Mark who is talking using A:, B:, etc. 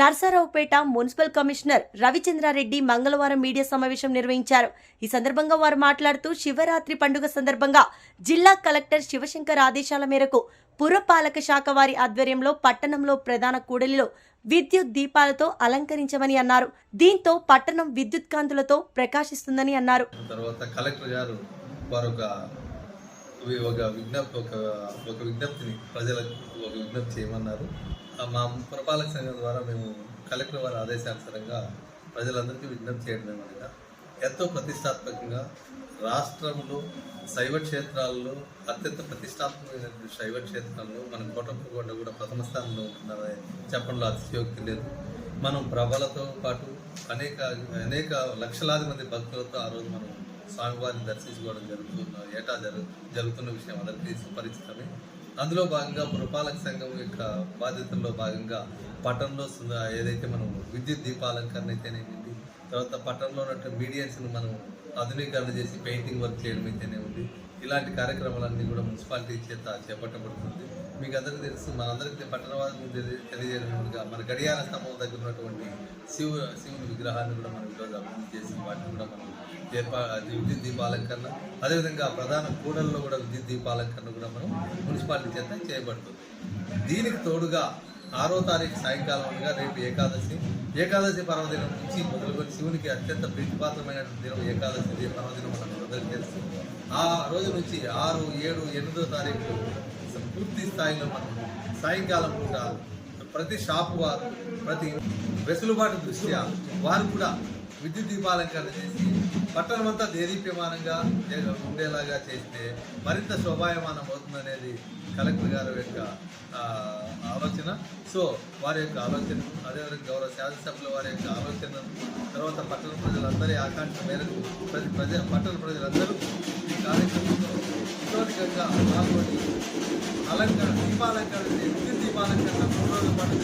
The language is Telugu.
A: నర్సారావుపేట మున్సిపల్ కమిషనర్ రవిచంద్రారెడ్డి మంగళవారం మీడియా సమావేశం నిర్వహించారు. ఈ సందర్భంగా వారు మాట్లాడుతూ శివరాత్రి పండుగ సందర్భంగా జిల్లా కలెక్టర్ శివశంకర్ ఆదేశాల మేరకు పురపాలక శాఖ వారి ఆధ్వర్యంలో పట్టణంలో ప్రధాన కూడలిలో విద్యుత్ దీపాలతో అలంకరించమని అన్నారు. దీంతో పట్టణం విద్యుత్ కాంతులతో ప్రకాశిస్తుందని అన్నారు.
B: తర్వాత కలెక్టర్ గారు వారు ఒక ఒక విజ్ఞప్తి ఒక ఒక విజ్ఞప్తిని ప్రజలకు ఒక విజ్ఞప్తి చేయమన్నారు. మా పురపాలక సంఘం ద్వారా మేము కలెక్టర్ వారి ఆదేశానుసారంగా ప్రజలందరికీ విజ్ఞప్తి చేయడం ఏమనగా ఎంతో ప్రతిష్టాత్మకంగా రాష్ట్రంలో శైవ క్షేత్రాల్లో అత్యంత ప్రతిష్టాత్మకమైనటువంటి శైవ క్షేత్రంలో మన కోటప్పకొండ కూడా ప్రథమ స్థానంలో ఉంటున్నారని చెప్పడంలో అతిశయోక్తి లేదు. మనం ప్రభలతో పాటు అనేక అనేక లక్షలాది మంది భక్తులతో ఆ రోజు మనం స్వామివారిని దర్శించుకోవడం జరుగుతున్న ఏటా జరుగు జరుగుతున్న విషయం అందరికీ సుపరిచితమే అందులో భాగంగా పురపాలక సంఘం యొక్క బాధ్యతల్లో భాగంగా పట్టణంలో ఏదైతే మనం విద్యుత్ దీపాలంకరణ అయితేనేమిటి తర్వాత పట్టణంలో ఉన్నటువంటి మీడియన్స్ను మనం ఆధునీకరణ చేసి పెయింటింగ్ వర్క్ చేయడం అయితేనే ఉంది. ఇలాంటి కార్యక్రమాలన్నీ కూడా మున్సిపాలిటీ చేత చేపట్టబడుతుంది. మీకు అందరికీ తెలుసు మనందరికీ పట్టణవాదం తెలియజేయడంగా మన గడియార స్తంభం దగ్గర ఉన్నటువంటి శివ శివుని విగ్రహాన్ని కూడా మనం ఈరోజు అభివృద్ధి చేసి వాటిని కూడా మనం ఏర్పా అది విద్యుత్ దీపాలంకరణ. అదేవిధంగా ప్రధాన కూడల్లో కూడా విద్యుత్ దీపాలంకరణ కూడా మనం మున్సిపాలిటీ చేత చేయబడుతుంది. దీనికి తోడుగా ఆరో తారీఖు సాయంకాలం అనగా రేపు ఏకాదశి. ఏకాదశి పర్వదినం నుంచి మొదలుకొని శివునికి అత్యంత ప్రీతిపాత్రమైనటువంటి దినం ఏకాదశి. పర్వదినం మనం మొదలు తెలుసు. ఆ రోజు నుంచి ఆరు ఏడు ఎనిమిదో తారీఖు పూర్తి స్థాయిలో మనం సాయంకాలం పూట ప్రతి షాపు వారు ప్రతి వెసులుబాటు దృష్ట్యా వారు కూడా విద్యుత్ దీపాలంకరణ చేసి పట్టణం అంతా దేదీప్యమానంగా ఉండేలాగా చేస్తే మరింత శోభాయమానం అవుతుందనేది కలెక్టర్ గారి యొక్క ఆలోచన. సో వారి యొక్క ఆలోచన అదేవిధంగా గౌరవ శాసనసభ్యుల వారి యొక్క ఆలోచన తర్వాత పట్టణ ప్రజలందరి ఆకాంక్ష మేరకు ప్రతి ప్రజ పట్టణ ప్రజలందరూ ఈ కార్యక్రమంలో ఇతోధికంగా పాల్గొని అలంకరణ దీపాలంకరణ విద్యుత్ దీపాలంకరణ మూడు రోజుల పాటు